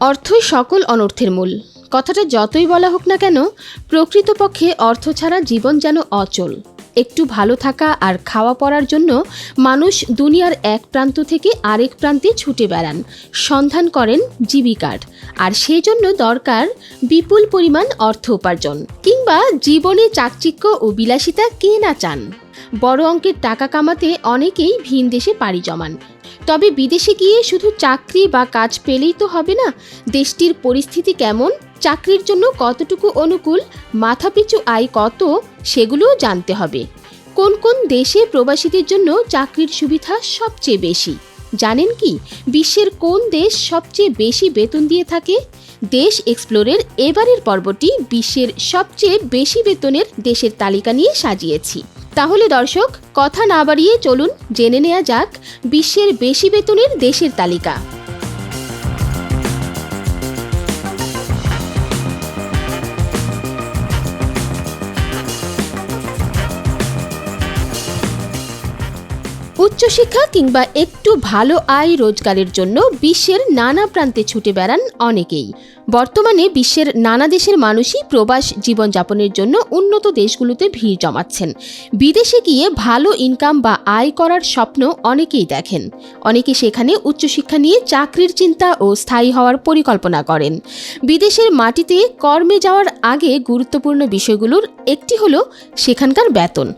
অর্থই সকল অনর্থের মূল। কথাটা যতই বলা হোক না কেন, প্রকৃতপক্ষে অর্থ ছাড়া জীবন যেন অচল। একটু ভালো থাকা আর খাওয়া পড়ার জন্য মানুষ দুনিয়ার এক প্রান্ত থেকে আরেক প্রান্তে ছুটে বেড়ান। সন্ধান করেন জীবিকার। আর সেই জন্য দরকার বিপুল পরিমাণ অর্থ উপার্জন। কিংবা জীবনে চাকচিক্য ও বিলাসিতা কে না চান? বড় অঙ্কের টাকা কামাতে অনেকেই ভিন দেশে পাড়ি জমান। তবে বিদেশে গিয়ে শুধু চাকরি বা কাজ পেলেই তো হবে না, দেশটির পরিস্থিতি কেমন, চাকরির জন্য কতটুকু অনুকূল, মাথাপিছু আয় কত, সেগুলোও জানতে হবে। কোন কোন দেশে প্রবাসীদের জন্য চাকরির সুবিধা সবচেয়ে বেশি? জানেন কি, বিশ্বের কোন দেশ সবচেয়ে বেশি বেতন দিয়ে থাকে? দেশ এক্সপ্লোরের এবারের পর্বটি বিশ্বের সবচেয়ে বেশি বেতনের দেশের তালিকা নিয়ে সাজিয়েছি। তাহলে দর্শক কথা না বাড়িয়ে চলুন জেনে নেওয়া যাক বিশ্বের বেশি বেতনের দেশের তালিকা। উচ্চশিক্ষা কিংবা একটু ভালো আয় রোজগারের জন্য বিশ্বের নানা প্রান্তে ছুটে বেড়ান অনেকেই। বর্তমানে বিশ্বের নানা দেশের মানুষই প্রবাস জীবনযাপনের জন্য উন্নত দেশগুলোতে ভিড় জমাচ্ছেন। বিদেশে গিয়ে ভালো ইনকাম বা আয় করার স্বপ্ন অনেকেই দেখেন। অনেকে সেখানে উচ্চশিক্ষা নিয়ে চাকরির চিন্তা ও স্থায়ী হওয়ার পরিকল্পনা করেন। বিদেশের মাটিতে কর্মে যাওয়ার আগে গুরুত্বপূর্ণ বিষয়গুলোর একটি হলো সেখানকার বেতন।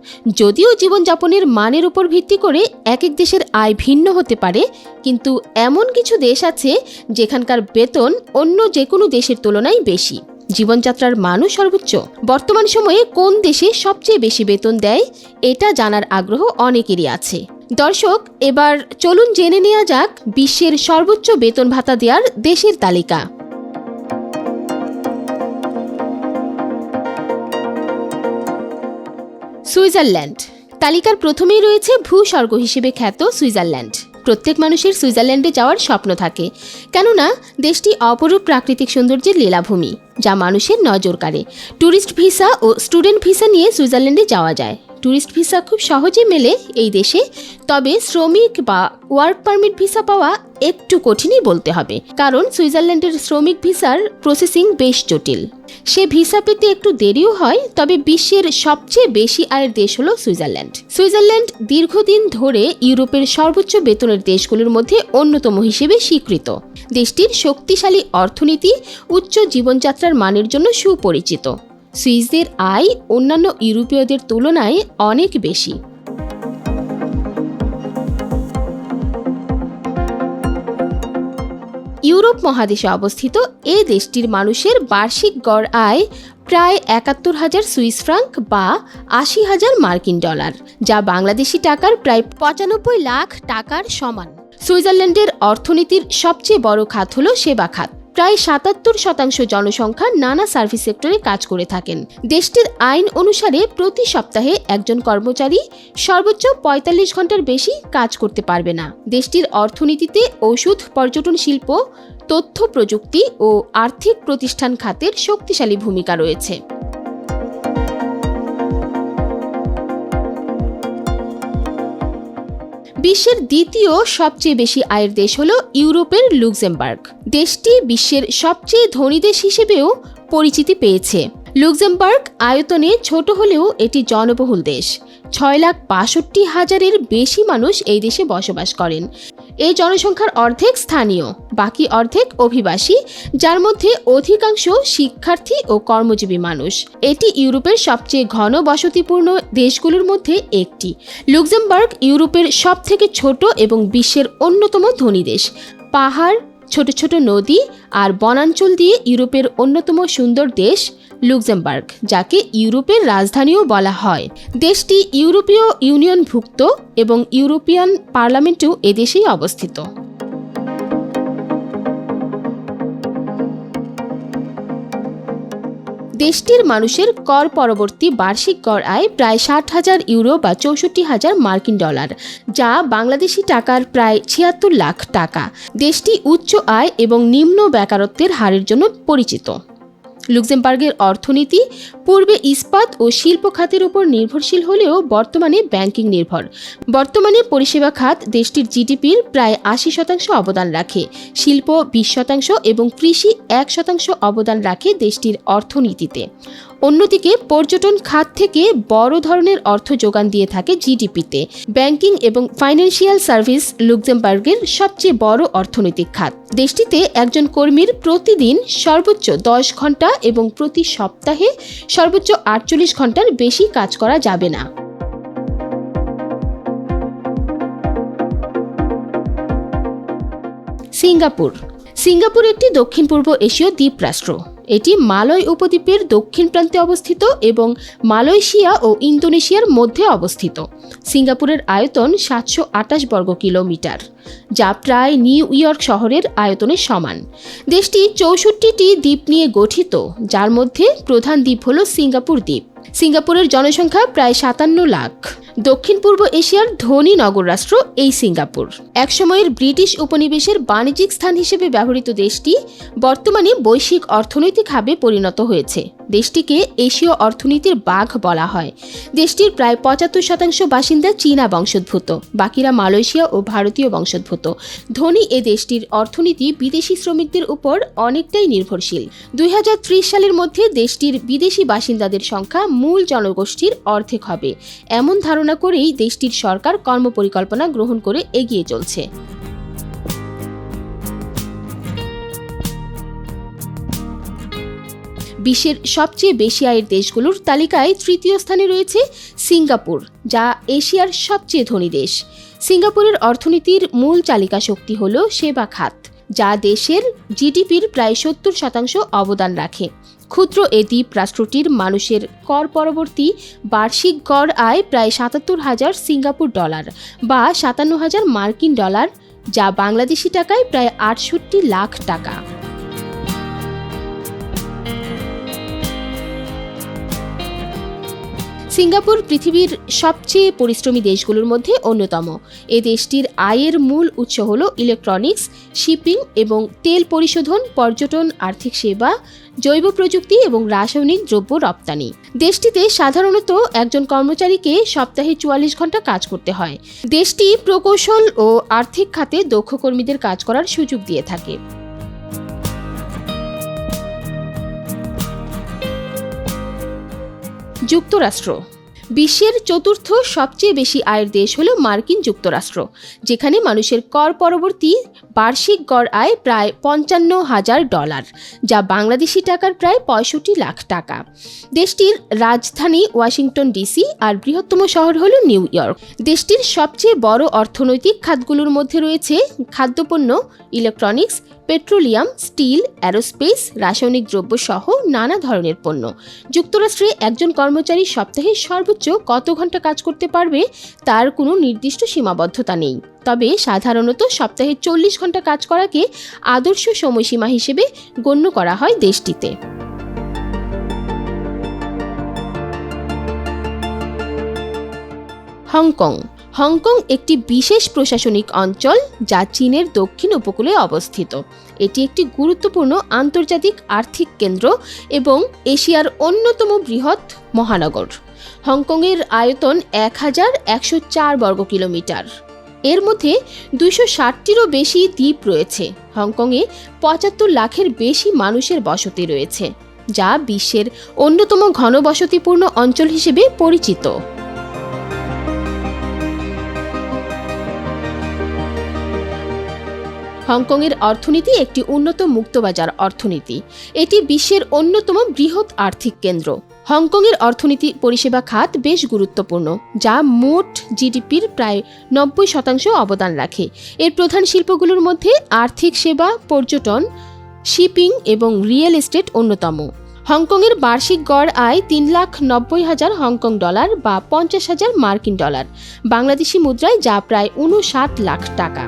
যদিও জীবনযাপনের মানের উপর ভিত্তি করে এক এক দেশের আয় ভিন্ন হতে পারে, কিন্তু এমন কিছু দেশ আছে যেখানকার বেতন অন্য যে কোনো দেশের তুলনায় বেশি। জীবনযাত্রার মানও সর্বোচ্চ। বর্তমান সময়ে কোন দেশে সবচেয়ে বেশি বেতন দেয়, এটা জানার আগ্রহ অনেকেরই আছে। দর্শক, এবার চলুন জেনে নেওয়া যাক বিশ্বের সর্বোচ্চ বেতন ভাতা দেওয়ার দেশের তালিকা। সুইজারল্যান্ড। তালিকার প্রথমেই রয়েছে ভূস্বর্গ হিসেবে খ্যাত সুইজারল্যান্ড। প্রত্যেক মানুষের সুইজারল্যান্ডে যাওয়ার স্বপ্ন থাকে। কেননা, দেশটি অপরূপ প্রাকৃতিক সৌন্দর্যের লীলাভূমি, যা মানুষের নজর কাড়ে। ট্যুরিস্ট ভিসা ও স্টুডেন্ট ভিসা নিয়ে সুইজারল্যান্ডে যাওয়া যায়। ট্যুরিস্ট ভিসা খুব সহজে মেলে এই দেশে। তবে শ্রমিক বা ওয়ার্ক পারমিট ভিসা পাওয়া একটু কঠিনই বলতে হবে, কারণ সুইজারল্যান্ডের শ্রমিক ভিসার প্রসেসিং বেশ জটিল। সে ভিসা পেতে একটু দেরিও হয়, তবে বিশ্বের সবচেয়ে বেশি আয়ের দেশ হলো সুইজারল্যান্ড। সুইজারল্যান্ড দীর্ঘদিন ধরে ইউরোপের সর্বোচ্চ বেতনের দেশগুলোর মধ্যে অন্যতম হিসেবে স্বীকৃত। দেশটির শক্তিশালী অর্থনীতি, উচ্চ জীবনযাত্রার মানের জন্য সুপরিচিত। সুইসদের আয় অন্যান্য ইউরোপীয়দের তুলনায় অনেক বেশি। ইউরোপ মহাদেশে অবস্থিত এ দেশটির মানুষের বার্ষিক গড় আয় প্রায় একাত্তর হাজার সুইস ফ্রাঙ্ক বা আশি হাজার মার্কিন ডলার, যা বাংলাদেশি টাকার প্রায় পঁচানব্বই লাখ টাকার সমান। সুইজারল্যান্ডের অর্থনীতির সবচেয়ে বড় খাত হল সেবা খাত। প্রায় সাতাত্তর শতাংশ জনসংখ্যা নানা সার্ভিস সেক্টরে কাজ করে থাকেন। দেশটির আইন অনুসারে প্রতি সপ্তাহে একজন কর্মচারী সর্বোচ্চ পঁয়তাল্লিশ ঘণ্টার বেশি কাজ করতে পারবে না। দেশটির অর্থনীতিতে ওষুধ, পর্যটন শিল্প, তথ্য প্রযুক্তি ও আর্থিক প্রতিষ্ঠান খাতের শক্তিশালী ভূমিকা রয়েছে। বিশ্বের দ্বিতীয় সবচেয়ে বেশি আয়ের দেশ হল ইউরোপের লুক্সেমবার্গ। দেশটি বিশ্বের সবচেয়ে ধনী দেশ হিসেবেও পরিচিতি পেয়েছে। লুক্সেমবার্গ আয়তনে ছোট হলেও এটি জনবহুল দেশ। ছয় লাখ বাষট্টি হাজারের বেশি মানুষ এই দেশে বসবাস করেন। এই জনসংখ্যার অর্ধেক স্থানীয়, বাকি অর্ধেক অভিবাসী, যার মধ্যে অধিকাংশ শিক্ষার্থী ও কর্মজীবী মানুষ। এটি ইউরোপের সবচেয়ে ঘন বসতিপূর্ণ দেশগুলোর মধ্যে একটি। লুক্সেমবার্গ ইউরোপের সবথেকে ছোট এবং বিশ্বের অন্যতম ধনী দেশ। পাহাড়, ছোট ছোট নদী আর বনাঞ্চল দিয়ে ইউরোপের অন্যতম সুন্দর দেশ লুক্সেমবার্গ, যাকে ইউরোপের রাজধানীও বলা হয়। দেশটি ইউরোপীয় ইউনিয়নভুক্ত এবং ইউরোপিয়ান পার্লামেন্টেও এদেশেই অবস্থিত। দেশটির মানুষের কর পরবর্তী বার্ষিক কর আয় প্রায় ষাট হাজার ইউরো বা চৌষট্টি হাজার মার্কিন ডলার, যা বাংলাদেশি টাকার প্রায় ছিয়াত্তর লাখ টাকা। দেশটি উচ্চ আয় এবং নিম্ন বেকারত্বের হারের জন্য পরিচিত। লুক্সেমবার্গের অর্থনীতি, পূর্বে ইস্পাত ও শিল্প খাতের উপর নির্ভরশীল হলেও বর্তমানে ব্যাংকিং নির্ভর। বর্তমানে পরিষেবা খাত দেশটির জিডিপির প্রায় আশি শতাংশ অবদান রাখে। শিল্প বিশ শতাংশ এবং কৃষি এক শতাংশ অবদান রাখে দেশটির অর্থনীতিতে। অন্যদিকে পর্যটন খাত থেকে বড় ধরনের অর্থ যোগান দিয়ে থাকে জিডিপিতে। ব্যাংকিং এবং ফাইন্যান্সিয়াল সার্ভিস লুক্সেমবার্গের সবচেয়ে বড় অর্থনৈতিক খাত। দেশটিতে একজন কর্মীর প্রতিদিন সর্বোচ্চ দশ ঘণ্টা এবং প্রতি সপ্তাহে সর্বোচ্চ আটচল্লিশ ঘণ্টার বেশি কাজ করা যাবে না। সিঙ্গাপুর। সিঙ্গাপুর একটি দক্ষিণ পূর্ব এশীয় দ্বীপরাষ্ট্র। এটি মালয় উপদ্বীপের দক্ষিণ প্রান্তে অবস্থিত এবং মালয়েশিয়া ও ইন্দোনেশিয়ার মধ্যে অবস্থিত। সিঙ্গাপুরের আয়তন সাতশো আটাশ বর্গ কিলোমিটার, যা প্রায় নিউ ইয়র্ক শহরের আয়তনের সমান। দেশটি চৌষট্টিটি দ্বীপ নিয়ে গঠিত, যার মধ্যে প্রধান দ্বীপ হল সিঙ্গাপুর দ্বীপ। সিঙ্গাপুরের জনসংখ্যা প্রায় সাতান্ন লাখ। দক্ষিণ পূর্ব এশিয়ার ধনী নগর রাষ্ট্র এই সিঙ্গাপুর। একসময়ের ব্রিটিশ উপনিবেশের বাণিজ্যিক স্থান হিসেবে ব্যবহৃত দেশটি বর্তমানে বৈশ্বিক অর্থনৈতিকভাবে পরিণত হয়েছে। দেশটিকে এশীয় অর্থনীতির বাঘ বলা হয়। দেশটির প্রায় পঁচাত্তর শতাংশ বাসিন্দা চীনা বংশোদ্ভূত। বাকিরা মালয়েশিয়া ও ভারতীয় বংশোদ্ভূত। ধনী এ দেশটির অর্থনীতি বিদেশি শ্রমিকদের উপর অনেকটাই নির্ভরশীল। দুই হাজার ত্রিশ সালের মধ্যে দেশটির বিদেশি বাসিন্দাদের সংখ্যা মূল জনগোষ্ঠীর অর্ধেক হবে। এমন ধারণা করেই দেশটির সরকার কর্মপরিকল্পনা গ্রহণ করে এগিয়ে চলছে। বিশ্বের সবচেয়ে বেশি আয়ের দেশগুলোর তালিকায় তৃতীয় স্থানে রয়েছে সিঙ্গাপুর, যা এশিয়ার সবচেয়ে ধনী দেশ। সিঙ্গাপুরের অর্থনীতির মূল চালিকা শক্তি হল সেবা খাত, যা দেশের জিডিপির প্রায় সত্তর শতাংশ অবদান রাখে। ক্ষুদ্র এ দ্বীপ রাষ্ট্রটির মানুষের কর পরবর্তী বার্ষিক গড় আয় প্রায় সাতাত্তর হাজার সিঙ্গাপুর ডলার বা সাতান্ন হাজার মার্কিন ডলার, যা বাংলাদেশি টাকায় প্রায় আটষট্টি লাখ টাকা। সিঙ্গাপুর পৃথিবীর সবচেয়ে পরিশ্রমী দেশগুলোর মধ্যে অন্যতম। এ দেশটির আয়ের মূল উৎস হল ইলেকট্রনিক্স শিপিং এবং তেল পরিশোধন, পর্যটন, আর্থিক সেবা, জৈব প্রযুক্তি এবং রাসায়নিক দ্রব্য রপ্তানি। দেশটিতে সাধারণত একজন কর্মচারীকে সপ্তাহে চুয়াল্লিশ ঘণ্টা কাজ করতে হয়। দেশটি প্রকৌশল ও আর্থিক খাতে দক্ষ কর্মীদের কাজ করার সুযোগ দিয়ে থাকে। যুক্তরাষ্ট্র। বিশ্বের চতুর্থ সবচেয়ে বেশি আয়ের দেশ হল মার্কিন যুক্তরাষ্ট্র, যেখানে মানুষের কর পরবর্তী বার্ষিক গড় আয় প্রায় পঞ্চান্ন হাজার ডলার, যা বাংলাদেশি টাকার প্রায় পঁয়ষট্টি লাখ টাকা। দেশটির রাজধানী ওয়াশিংটন ডিসি আর বৃহত্তম শহর হল নিউ ইয়র্ক। দেশটির সবচেয়ে বড় অর্থনৈতিক খাতগুলোর মধ্যে রয়েছে খাদ্যপণ্য, ইলেকট্রনিক্স পেট্রোলিয়াম, স্টিল, অ্যারোস্পেস, রাসায়নিক দ্রব্য সহ নানা ধরনের পণ্য। যুক্তরাষ্ট্রে একজন কর্মচারী সপ্তাহে সর্বোচ্চ কত ঘণ্টা কাজ করতে পারবে তার কোনো নির্দিষ্ট সীমাবদ্ধতা নেই। তবে সাধারণত সপ্তাহে চল্লিশ ঘণ্টা কাজ করাকে আদর্শ সময়সীমা হিসেবে গণ্য করা হয় দেশটিতে। হংকং হংকং একটি বিশেষ প্রশাসনিক অঞ্চল যা চীনের দক্ষিণ উপকূলে অবস্থিত। এটি একটি গুরুত্বপূর্ণ আন্তর্জাতিক আর্থিক কেন্দ্র এবং এশিয়ার অন্যতম বৃহৎ মহানগর। হংকংয়ের আয়তন এক হাজার একশো চার বর্গ কিলোমিটার। এর মধ্যে দুইশো ষাটটিরও বেশি দ্বীপ রয়েছে। হংকংয়ে পঁচাত্তর লাখের বেশি মানুষের বসতি রয়েছে, যা বিশ্বের অন্যতম ঘনবসতিপূর্ণ অঞ্চল হিসেবে পরিচিত। হংকংয়ের অর্থনীতি একটি উন্নত মুক্তবাজার অর্থনীতি। এটি বিশ্বের অন্যতম বৃহৎ আর্থিক কেন্দ্র। হংকংয়ের অর্থনীতি পরিষেবা খাত বেশ গুরুত্বপূর্ণ, যা মোট জিডিপির প্রায় নব্বই শতাংশ অবদান রাখে। এর প্রধান শিল্পগুলোর মধ্যে আর্থিক সেবা, পর্যটন, শিপিং এবং রিয়েল এস্টেট অন্যতম। হংকংয়ের বার্ষিক গড় আয় তিন লাখ নব্বই হাজার হংকং ডলার বা পঞ্চাশ হাজার মার্কিন ডলার। বাংলাদেশি মুদ্রায় যা প্রায় উনষাট লাখ টাকা।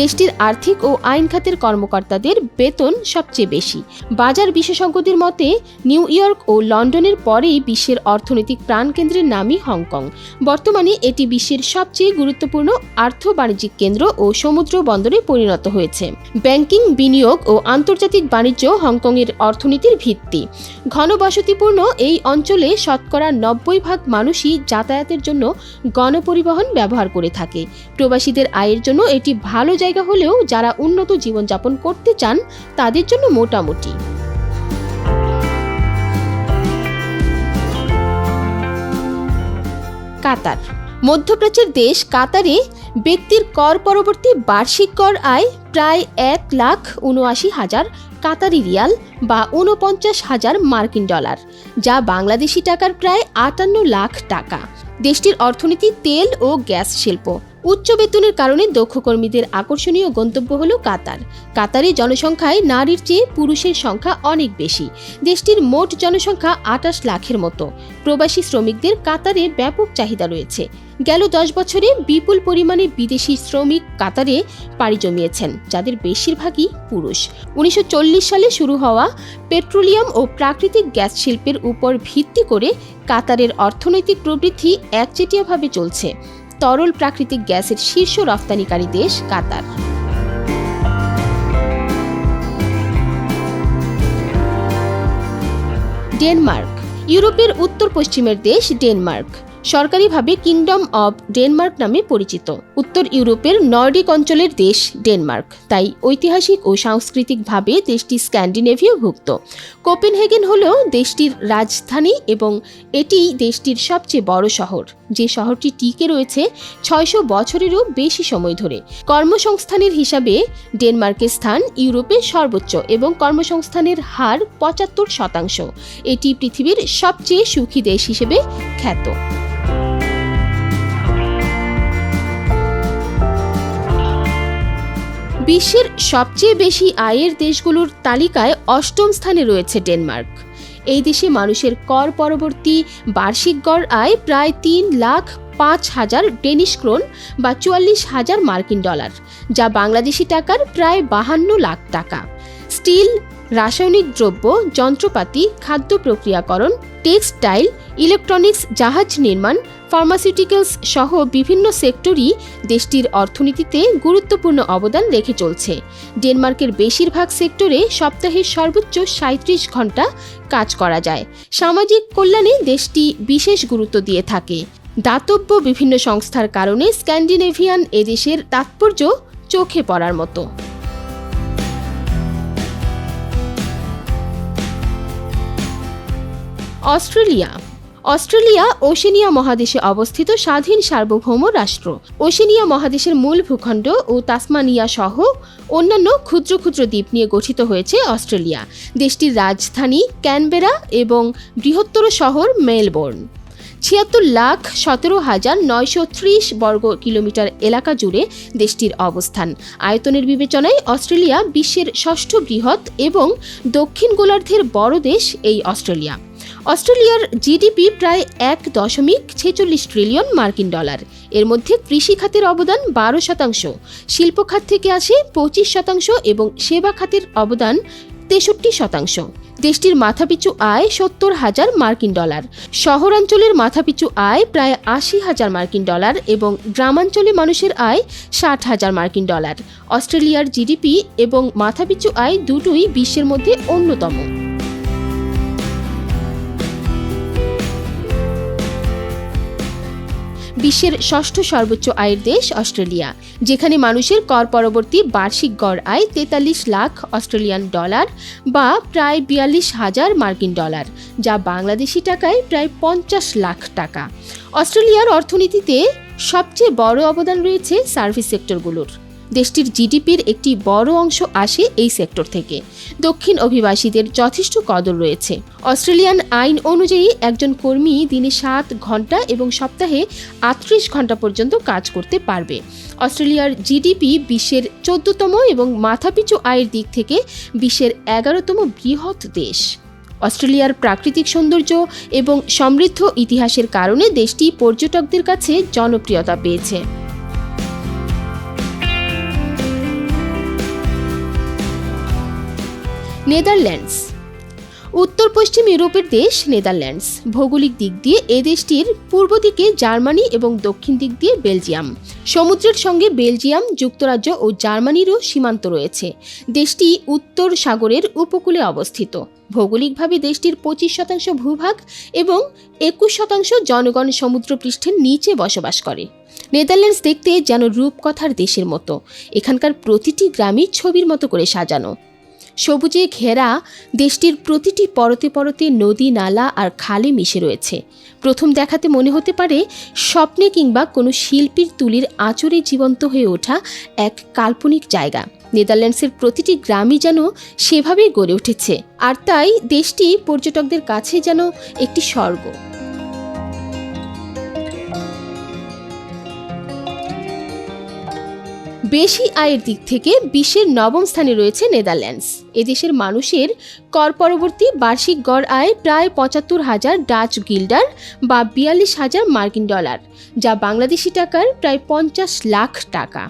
দেশটির আর্থিক ও আইন খাতের কর্মকর্তাদের বেতন সবচেয়ে বেশি। বাজার বিশেষজ্ঞদের মতে, নিউ ইয়র্ক ও লন্ডনের পরেই বিশ্বের অর্থনৈতিক প্রাণকেন্দ্রের নামই হংকং। বর্তমানে এটি বিশ্বের সবচেয়ে গুরুত্বপূর্ণ আর্থ বাণিজ্যিক কেন্দ্র ও সমুদ্র বন্দরে পরিণত হয়েছে। ব্যাংকিং, বিনিয়োগ ও আন্তর্জাতিক বাণিজ্য হংকংয়ের অর্থনীতির ভিত্তি। ঘনবসতিপূর্ণ এই অঞ্চলে শতকরা নব্বই ভাগ মানুষই যাতায়াতের জন্য গণপরিবহন ব্যবহার করে থাকে। প্রবাসীদের আয়ের জন্য এটি ভালো জায়গা হলেও যারা উন্নত জীবনযাপন করতে চান, তাদের জন্য মোটামুটি। কাতার। মধ্যপ্রাচ্যের দেশ কাতারে ব্যক্তির কর পরবর্তী বার্ষিক কর আয় প্রায় এক লাখ উনআশি হাজার কাতারি রিয়াল বা ঊনপঞ্চাশ হাজার মার্কিন ডলার, যা বাংলাদেশি টাকার প্রায় আটান্ন লাখ টাকা। দেশটির অর্থনীতি তেল ও গ্যাস শিল্প উচ্চ বেতনের কারণে দক্ষ কর্মীদের আকর্ষণীয় গন্তব্য হল কাতার। কাতারে জনসংখ্যায় নারীর চেয়ে পুরুষের সংখ্যা অনেক বেশি। দেশটির মোট জনসংখ্যা আটাশ লাখের মতো। প্রবাসী শ্রমিকদের কাতারে ব্যাপক চাহিদা রয়েছে। গেল দশ বছরে বিপুল পরিমাণে বিদেশি শ্রমিক কাতারে পাড়ি জমিয়েছেন, যাদের বেশিরভাগই পুরুষ। উনিশশো চল্লিশ সালে শুরু হওয়া পেট্রোলিয়াম ও প্রাকৃতিক গ্যাস শিল্পের উপর ভিত্তি করে কাতারের অর্থনৈতিক প্রবৃদ্ধি একচেটিয়াভাবে চলছে। তরল প্রাকৃতিক গ্যাসের শীর্ষ রফতানিকারী দেশ কাতার। ডেনমার্ক ইউরোপের উত্তর পশ্চিমের দেশ ডেনমার্ক। সরকারিভাবে কিংডম অব ডেনমার্ক নামে পরিচিত। উত্তর ইউরোপের নর্ডিক অঞ্চলের দেশ ডেনমার্ক। তাই ঐতিহাসিক ও সাংস্কৃতিকভাবে দেশটি স্ক্যান্ডিনেভীয়ভুক্ত। কোপেনহেগেন হল দেশটির রাজধানী এবং এটি দেশটির সবচেয়ে বড় শহর। যে শহরটি টিকে রয়েছে ছয়শো বছরেরও বেশি সময় ধরে। কর্মসংস্থানের হিসাবে ডেনমার্কের স্থান ইউরোপে সর্বোচ্চ এবং কর্মসংস্থানের হার পঁচাত্তর শতাংশ। এটি পৃথিবীর সবচেয়ে সুখী দেশ হিসেবে খ্যাত। বিশ্বের সবচেয়ে বেশি আয়ের দেশগুলোর তালিকায় অষ্টম স্থানে রয়েছে ডেনমার্ক। এই দেশে মানুষের কর পরবর্তী বার্ষিক গড় আয় প্রায় তিন লাখ পাঁচ হাজার ডেনিশ ক্রোন বা চুয়াল্লিশ হাজার মার্কিন ডলার, যা বাংলাদেশি টাকার প্রায় বাহান্ন লাখ টাকা। স্টিল, রাসায়নিক দ্রব্য, যন্ত্রপাতি, খাদ্য প্রক্রিয়াকরণ, টেক্সটাইল, ইলেকট্রনিক্স, জাহাজ নির্মাণ, ফার্মাসিউটিক্যালস সহ বিভিন্ন সেক্টরই দেশটির অর্থনীতিতে গুরুত্বপূর্ণ অবদান রেখে চলছে। ডেনমার্কের বেশিরভাগ সেক্টরে সপ্তাহে সর্বোচ্চ সাঁত্রিশ ঘণ্টা কাজ করা যায়। সামাজিক কল্যাণে দেশটি বিশেষ গুরুত্ব দিয়ে থাকে। দাতব্য বিভিন্ন সংস্থার কারণে স্ক্যান্ডিনেভিয়ান এদেশের তাৎপর্য চোখে পড়ার মতো। অস্ট্রেলিয়া। অস্ট্রেলিয়া ওশেনিয়া মহাদেশে অবস্থিত স্বাধীন সার্বভৌম রাষ্ট্র। ওশেনিয়া মহাদেশের মূল ভূখণ্ড ও তাসমানিয়া সহ অন্যান্য ক্ষুদ্র ক্ষুদ্র দ্বীপ নিয়ে গঠিত হয়েছে অস্ট্রেলিয়া। দেশটির রাজধানী ক্যানবেরা এবং বৃহত্তর শহর মেলবোর্ন। ছিয়াত্তর লাখ সতেরো হাজার নয়শো ত্রিশ বর্গ কিলোমিটার এলাকা জুড়ে দেশটির অবস্থান। আয়তনের বিবেচনায় অস্ট্রেলিয়া বিশ্বের ষষ্ঠ বৃহৎ এবং দক্ষিণ গোলার্ধের বড় দেশ এই অস্ট্রেলিয়া। অস্ট্রেলিয়ার জিডিপি প্রায় এক দশমিক ছেচল্লিশ ট্রিলিয়ন মার্কিন ডলার। এর মধ্যে কৃষি খাতের অবদান বারো শতাংশ, শিল্প খাত থেকে আসে পঁচিশ শতাংশ এবং সেবা খাতের অবদান তেষট্টি শতাংশ। দেশটির মাথাপিছু আয় সত্তর হাজার মার্কিন ডলার। শহরাঞ্চলের মাথাপিছু আয় প্রায় আশি হাজার মার্কিন ডলার এবং গ্রামাঞ্চলে মানুষের আয় ষাট হাজার মার্কিন ডলার। অস্ট্রেলিয়ার জিডিপি এবং মাথাপিছু আয় দুটোই বিশ্বের মধ্যে অন্যতম। বিশ্বের ষষ্ঠ সর্বোচ্চ আয়ের দেশ অস্ট্রেলিয়া, যেখানে মানুষের কর পরবর্তী বার্ষিক গড় আয় তেতাল্লিশ লাখ অস্ট্রেলিয়ান ডলার বা প্রায় বিয়াল্লিশ হাজার মার্কিন ডলার, যা বাংলাদেশি টাকায় প্রায় পঞ্চাশ লাখ টাকা। অস্ট্রেলিয়ার অর্থনীতিতে সবচেয়ে বড় অবদান রয়েছে সার্ভিস সেক্টরগুলোর। দেশটির জিডিপির একটি বড় অংশ আসে এই সেক্টর থেকে। দক্ষিণ অভিবাসীদের যথেষ্ট কদর রয়েছে। অস্ট্রেলিয়ান আইন অনুযায়ী একজন কর্মী দিনে সাত ঘণ্টা এবং সপ্তাহে আটত্রিশ ঘণ্টা পর্যন্ত কাজ করতে পারবে। অস্ট্রেলিয়ার জিডিপি বিশ্বের চোদ্দতম এবং মাথাপিছু আয়ের দিক থেকে বিশ্বের এগারোতম বৃহৎ দেশ। অস্ট্রেলিয়ার প্রাকৃতিক সৌন্দর্য এবং সমৃদ্ধ ইতিহাসের কারণে দেশটি পর্যটকদের কাছে জনপ্রিয়তা পেয়েছে। নেদারল্যান্ডস। উত্তর পশ্চিম ইউরোপের দেশ নেদারল্যান্ডস। ভৌগোলিক দিক দিয়ে এ দেশটির পূর্ব দিকে জার্মানি এবং দক্ষিণ দিক দিয়ে বেলজিয়াম। সমুদ্রের সঙ্গে বেলজিয়াম যুক্তরাজ্য ও জার্মানিরও সীমান্ত রয়েছে। দেশটি উত্তর সাগরের উপকূলে অবস্থিত। ভৌগোলিকভাবে দেশটির পঁচিশ শতাংশ ভূভাগ এবং একুশ শতাংশ জনগণ সমুদ্রপৃষ্ঠের নিচে বসবাস করে। নেদারল্যান্ডস দেখতে যেন রূপকথার দেশের মতো। এখানকার প্রতিটি গ্রামই ছবির মতো করে সাজানো। সবুজে ঘেরা দেশটির প্রতিটি পরতে পরতে নদী, নালা আর খালে মিশে রয়েছে। প্রথম দেখাতে মনে হতে পারে স্বপ্নে কিংবা কোনো শিল্পীর তুলির আঁচড়ে জীবন্ত হয়ে ওঠা এক কাল্পনিক জায়গা। নেদারল্যান্ডসের প্রতিটি গ্রামই যেন সেভাবেই গড়ে উঠেছে। আর তাই দেশটি পর্যটকদের কাছে যেন একটি স্বর্গ। বেশি আয়ের দিক থেকে বিশ্বের নবম স্থানে রয়েছে নেদারল্যান্ডস। এদেশের মানুষের কর পরবর্তী বার্ষিক গড় আয় প্রায় পঁচাত্তর হাজার ডাচ গিল্ডার বা বিয়াল্লিশ হাজার মার্কিন ডলার, যা বাংলাদেশি টাকার প্রায় পঞ্চাশ লাখ টাকা।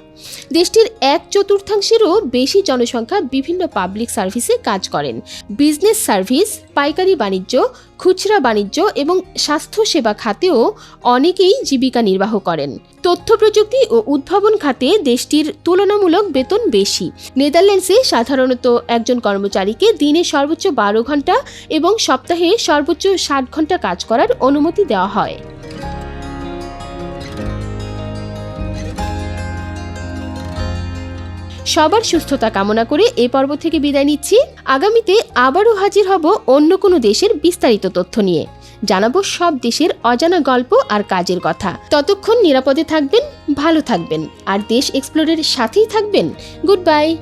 দেশটির এক চতুর্থাংশেরও বেশি জনসংখ্যা বিভিন্ন পাবলিক সার্ভিসে কাজ করেন। বিজনেস সার্ভিস, পাইকারি বাণিজ্য, খুচরা বাণিজ্য এবং স্বাস্থ্যসেবা খাতেও অনেকেই জীবিকা নির্বাহ করেন। তথ্য প্রযুক্তি ও উদ্ভাবন খাতে দেশটির তুলনামূলক বেতন বেশি। নেদারল্যান্ডসে সাধারণত একজন কর্মচারীকে দিনে সর্বোচ্চ বারো ঘণ্টা এবং সপ্তাহে সর্বোচ্চ ষাট ঘণ্টা কাজ করার অনুমতি দেওয়া হয়। সবার সুস্থতা কামনা করে এ পর্ব থেকে বিদায় নিচ্ছি। আগামীতে আবারও হাজির হব অন্য কোনো দেশের বিস্তারিত তথ্য নিয়ে। জানাব সব দেশের অজানা গল্প আর কাজের কথা। ততক্ষণ নিরাপদে থাকবেন, ভালো থাকবেন। আর দেশ এক্সপ্লোরের সাথেই থাকবেন। Good bye.